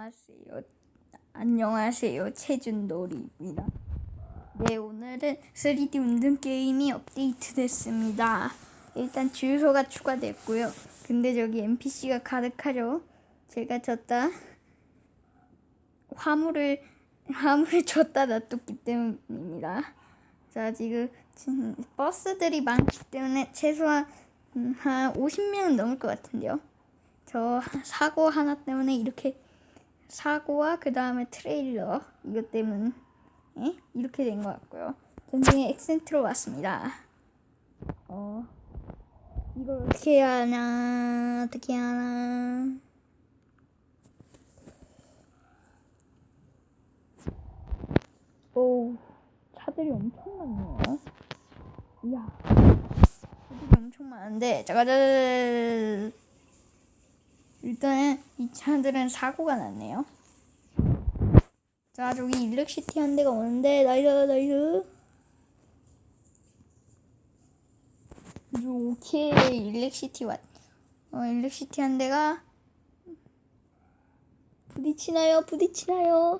안녕하세요. 안녕하세요. 최준돌이입니다. 네, 오늘은 3D 운동 게임이 업데이트 됐습니다. 일단 주유소가 추가됐고요. 근데 저기 NPC가 가득하죠. 제가 졌다 화물을 화물을 줬다 놔뒀기 때문입니다. 자, 지금 지금 버스들이 많기 때문에 최소한 음, 한 50명은 넘을 것 같은데요. 저 사고 하나 때문에 이렇게 사고와 그 다음에 트레일러 이것 때문에 이렇게 된 것 같고요. 전쟁의 액센트로 왔습니다. 어 이걸 어떻게 해야 하나 어떻게 해야 하나 오 차들이 엄청 많네요. 이야 차들이 엄청 많은데 잠깐 일단 이 차들은 사고가 났네요. 자, 저기 일렉시티 한 대가 오는데 나이스 나이스. 오케이 일렉시티 왔. 어 일렉시티 한 대가 부딪히나요? 부딪히나요?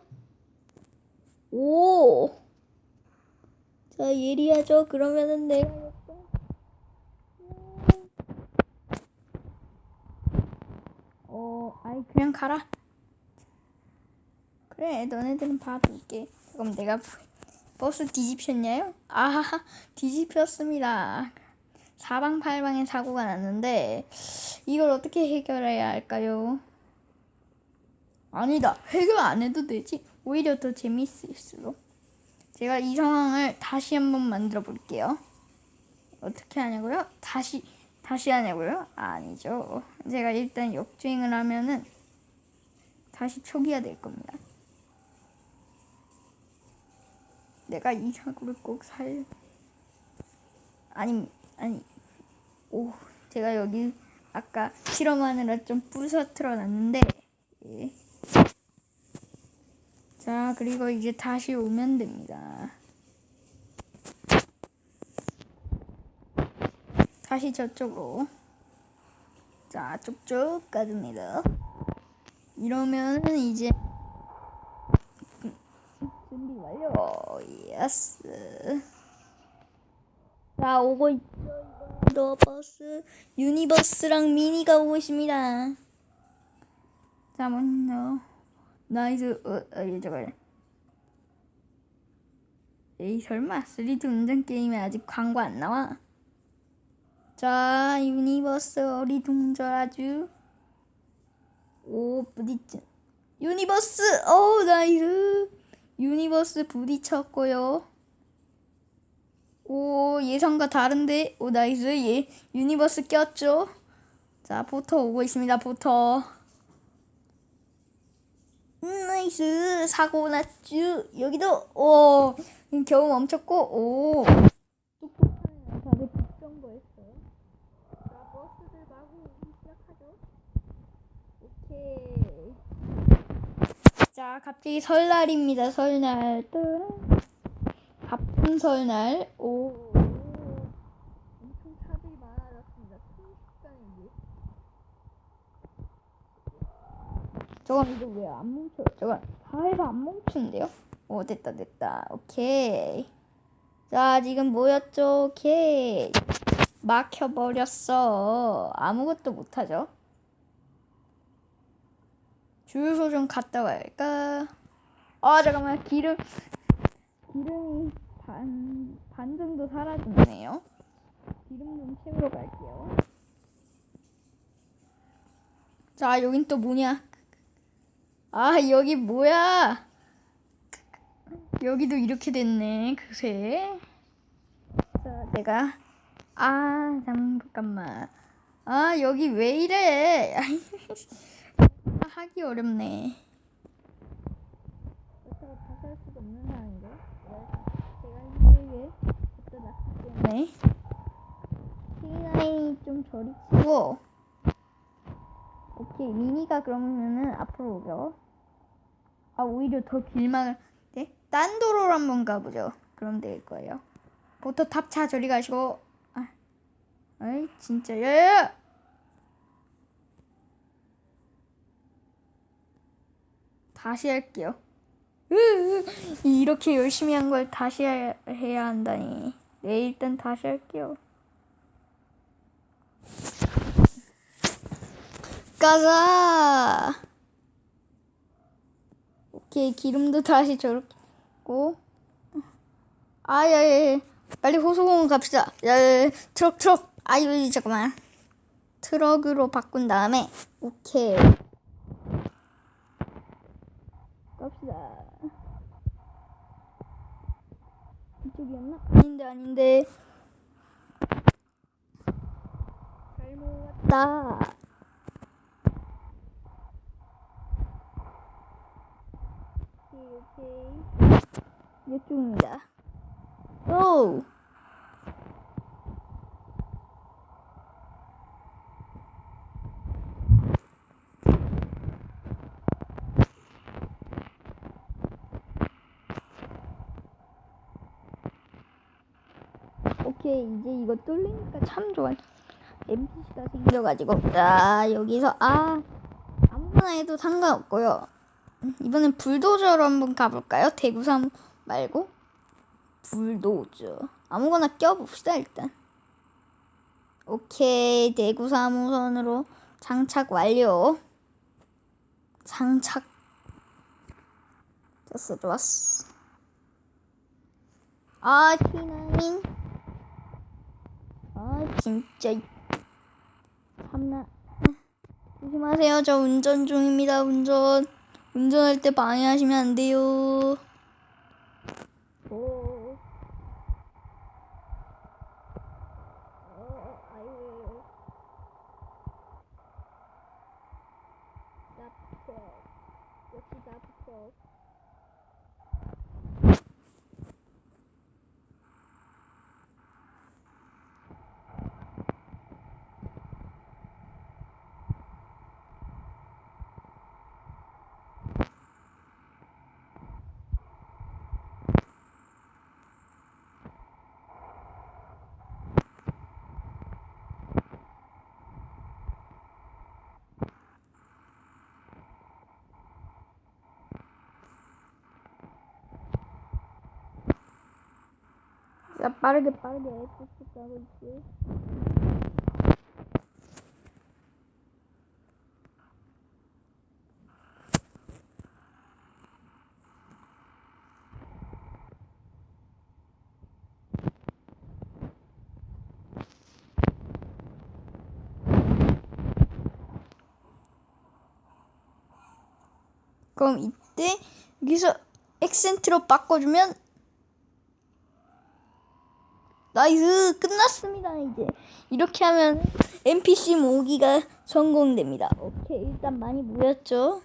오. 자 예리하죠. 그러면은 내가 어, 아이 그냥 가라. 그래, 너네들은 봐둘게. 그럼 내가 버스 뒤집혔냐요? 아, 뒤집혔습니다. 사방팔방에 사고가 났는데 이걸 어떻게 해결해야 할까요? 아니다, 해결 안 해도 되지. 오히려 더 재밌을수록. 제가 이 상황을 다시 한번 만들어 볼게요. 어떻게 하냐고요? 다시 다시 하냐고요? 아니죠. 제가 일단 역주행을 하면은 다시 초기화 될 겁니다. 내가 이 사고를 꼭 살. 아니, 아니. 오, 제가 여기 아까 실험하느라 좀 부서뜨려 놨는데, 예. 자, 그리고 이제 다시 오면 됩니다. 다시 저쪽으로. 자, 쭉쭉 가줍니다. 이러면 이제 준비 완료. 예스. 자, 오고 있죠. 이번도 버스 유니버스랑 미니가 오고 있습니다. 자, 먼저 나이스. 어, 어, 예, 저거. 에이 설마 3D 운전 게임에 아직 광고 안 나와? 자, 유니버스 어리둥절 아주. 오, 부딪혀. 유니버스! 오, 나이스! 유니버스 부딪혔고요. 오, 예상과 다른데? 오, 나이스. 예, 유니버스 꼈죠? 자, 보터 오고 있습니다, 보터. 음, 나이스. 사고 났쥬. 여기도, 오, 겨우 멈췄고, 오. 뚝뚝하네. 다들 북정거했어요. 자, 버스들 마구 오기 시작하죠. 오케이. 자, 갑자기 설날입니다. 설날. 뚜 바쁜 설날. 오. 엄청 차들이 많아졌습니다. 순식간에 이게. 저건 이거 왜 안 멈춰? 저건 다해서 안 멈추는데요? 오, 됐다, 됐다. 오케이. 자, 지금 뭐였죠? 오케이. 막혀버렸어. 아무것도 못하죠. 주유소 좀 갔다 와야할까? 아, 잠깐만. 기름, 기름이 반, 반 정도 사라졌네요. 기름 좀 채우러 갈게요. 자, 여긴 또 뭐냐? 아, 여기 뭐야? 여기도 이렇게 됐네, 그새. 자, 내가 아, 잠깐만. 아, 여기 왜 이래? 아, 하기 어렵네. 그렇다고 다할 수도 없는 상황인데. 제가 힘들게 놨기 때문에. K9이 좀 저리 치고. 오케이, 미니가 그러면은 앞으로 오죠. 아, 오히려 더 길막을, 네? 딴 도로로 한번 가보죠. 그럼 될 거예요. 보터 탑차 저리 가시고. 아이 진짜 야야 다시 할게요. 이렇게 열심히 한 걸 다시 해- 해야 한다니. 네, 일단 다시 할게요. 가자! 오케이, 기름도 다시 저렇게 고 아, 야, 야, 야. 빨리 호수공원 갑시다. 야, 야, 야. 트럭, 트럭. 아유, 잠깐만. 트럭으로 바꾼 다음에, 오케이. 갑시다. 이쪽이었나? 아닌데, 아닌데. 잘못 왔다. 오케이. 이쪽입니다. 오! 오케이 이제 이거 뚫리니까 참 좋아 NPC가 생겨가지고. 자 여기서 아 아무거나 해도 상관없고요. 음, 이번엔 불도저로 한번 가볼까요? 대구삼 말고? 불도저. 아무거나 껴봅시다 일단. 오케이 대구사무선으로 장착 완료. 장착. 됐어 좋았어. 아 T9 아 진짜 참나 조심하세요 저 운전 중입니다 운전 운전할 때 방해하시면 안 돼요 오. 어. 나쁘고. 역시 나쁘 고. 자 빠르게 빠르게 쭉쭉 가고 있지. 그럼 이때 여기서 액센트로 바꿔주면 나이스 끝났습니다 이제. 이렇게 하면 NPC 모으기가 성공됩니다. 오케이 일단 많이 모였죠?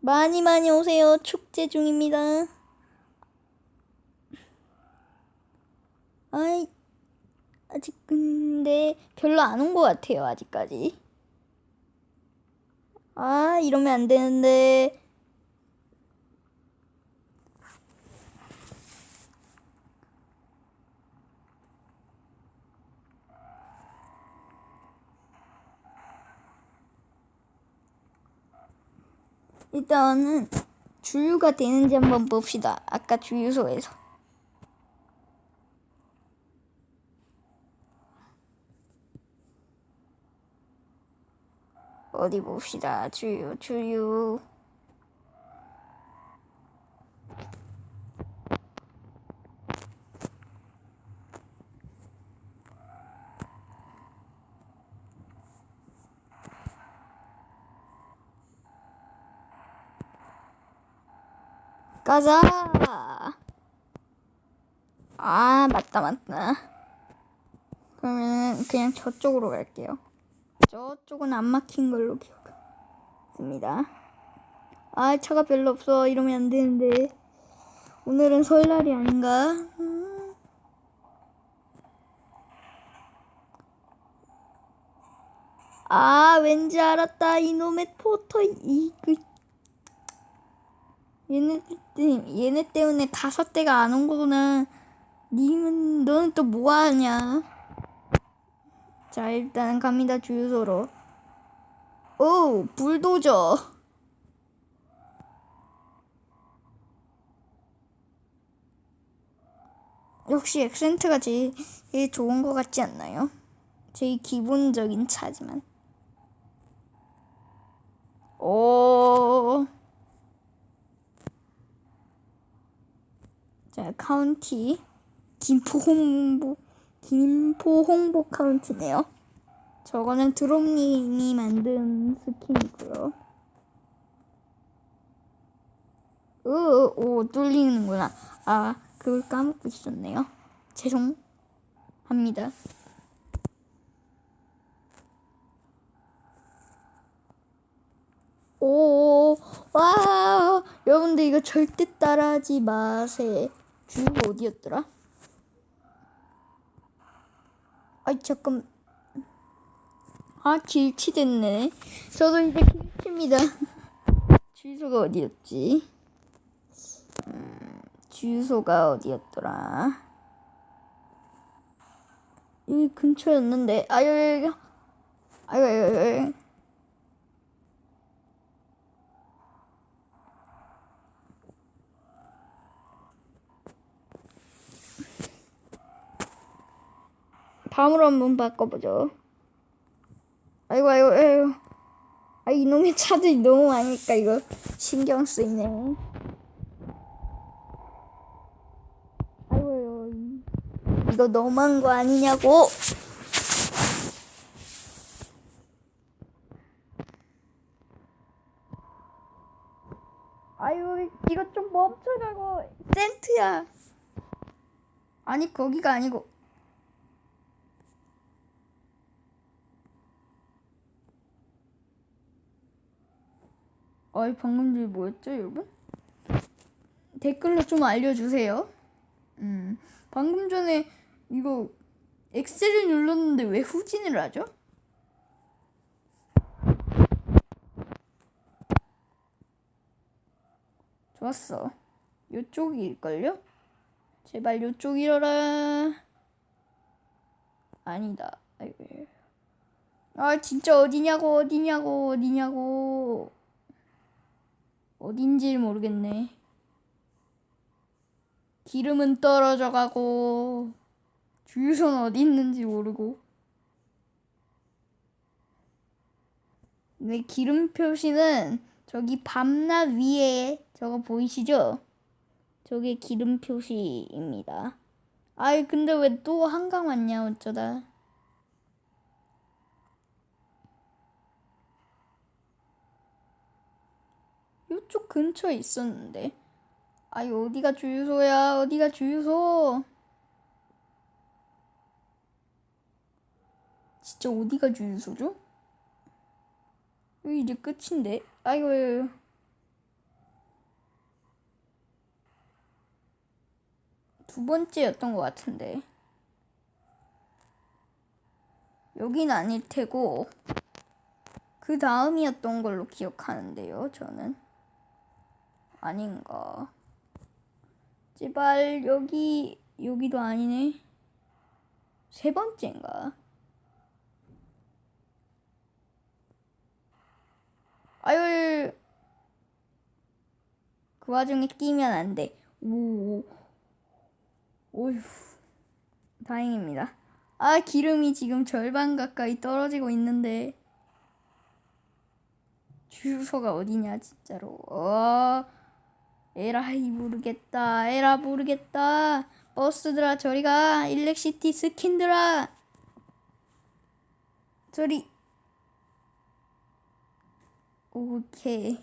많이 많이 오세요. 축제 중입니다. 아이 아직 근데 별로 안 온 것 같아요 아직까지. 아 이러면 안 되는데 일단은 주유가 되는지 한번 봅시다. 아까 주유소에서. 어디 봅시다. 주유, 주유. 가자. 아, 맞다, 맞다. 그러면 그냥 저쪽으로 갈게요. 저쪽은 안 막힌 걸로 기억합니다. 아, 차가 별로 없어. 이러면 안 되는데. 오늘은 설날이 아닌가? 음. 아, 왠지 알았다. 이놈의 포터, 이, 그, 얘네 때문에 얘네 때문에 다섯 대가 안 온 거구나. 님은 너는 또 뭐 하냐? 자 일단 갑니다 주유소로. 오 불도저. 역시 엑센트가 제일, 제일 좋은 것 같지 않나요? 제일 기본적인 차지만. 오 자, 카운티. 김포 홍보, 김포 홍보 카운티네요. 저거는 드롭님이 만든 스킨이고요. 으, 오, 뚫리는구나. 아, 그걸 까먹고 있었네요. 죄송합니다. 오, 와, 여러분들 이거 절대 따라하지 마세요. 주가 어디였더라? 아이, 잠깐. 아, 길치 됐네. 저도 이제 길치입니다. 주소가 어디였지? 음, 주소가 어디였더라? 여기 근처였는데, 아유, 아유, 아유, 아유. 밤으로 한번 바꿔보죠. 아이고, 아이고, 아이고. 아, 이놈의 차들이 너무 많으니까 이거 신경 쓰이네. 아이고, 아이고. 이거 너무한 거 아니냐고. 아유, 이거 좀 멈춰라고. 센트야. 아니, 거기가 아니고. 어이 방금 전에 뭐였죠 여러분? 댓글로 좀 알려주세요 음 방금 전에 이거 X를 눌렀는데 왜 후진을 하죠? 좋았어 요쪽일걸요? 제발 요쪽이러라 아니다 아이고. 아 진짜 어디냐고 어디냐고 어디냐고 어딘지 모르겠네. 기름은 떨어져 가고 주유소는 어디 있는지 모르고. 네, 기름 표시는 저기 밤낮 위에 저거 보이시죠? 저게 기름 표시입니다. 아이 근데 왜 또 한강 왔냐 어쩌다. 이쪽 근처에 있었는데. 아이 어디가 주유소야? 어디가 주유소? 진짜 어디가 주유소죠? 이제 끝인데. 아이고. 두 번째였던 것 같은데. 여긴 아닐 테고 그 다음이었던 걸로 기억하는데요, 저는. 아닌가. 제발 여기 여기도 아니네. 세 번째인가? 아유. 그 와중에 끼면 안 돼. 오. 오휴. 다행입니다. 아, 기름이 지금 절반 가까이 떨어지고 있는데. 주유소가 어디냐, 진짜로. 어. 에라이 모르겠다 에라 모르겠다. 버스들아 저리가. 일렉시티 스킨들아. 저리. 오케이.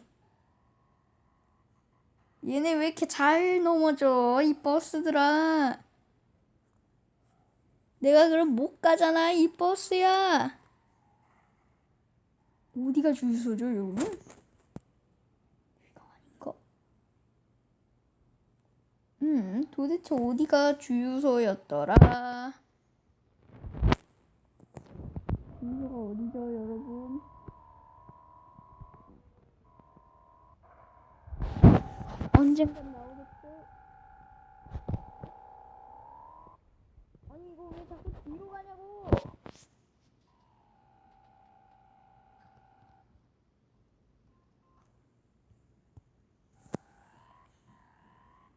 얘네 왜 이렇게 잘 넘어져 이 버스들아? 내가 그럼 못 가잖아 이 버스야. 어디가 주유소죠 여러분? 음, 도대체 어디가 주유소였더라? 주유소가 어디죠, 여러분? 언젠간 나오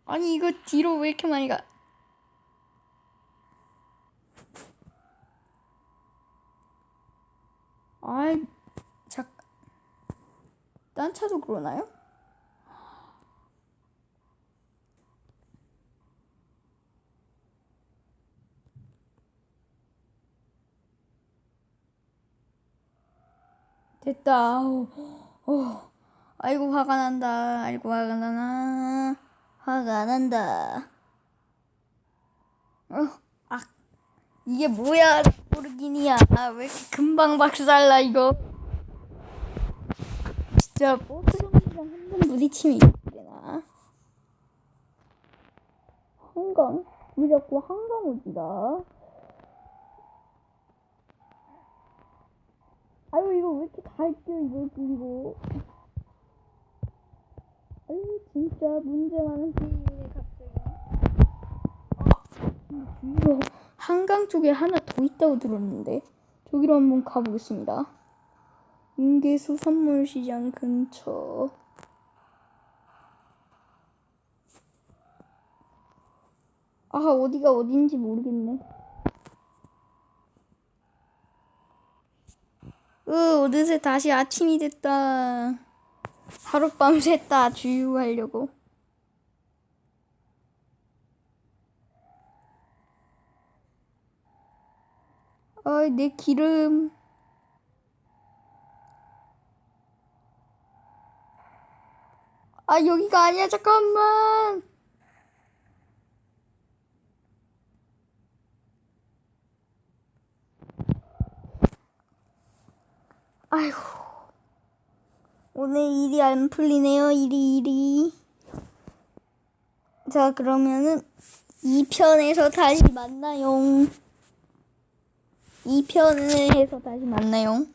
아니 이거 뒤로 왜 이렇게 많이 가? 아이 작. 딴 차도 그러나요? 됐다. 어, 아이고 화가 난다. 아이고 화가 나나. 화가 난다. 어, 아, 이게 뭐야? 모르긴이야. 아, 왜 이렇게 금방 박살나 이거? 진짜 정류장 한번 부딪히면 이렇게 되나? 한강? 왜 자꾸 한강을 지나? 아유 이거 왜 이렇게 갈게요 이거 그리고 아유 진짜 문제 많은 게임이네 갑자기. 아, 주위로 한강 쪽에 하나 더 있다고 들었는데 저기로 한번 가보겠습니다. 인계수 선물시장 근처. 아 어디가 어딘지 모르겠네. 으, 어느새 다시 아침이 됐다. 하룻밤 샜다, 주유하려고. 어이, 내 기름. 아, 여기가 아니야, 잠깐만. 아이고. 오늘 일이 안 풀리네요. 일이 일이. 자 그러면은 2편에서 다시 만나요. 2편에서 다시 만나요.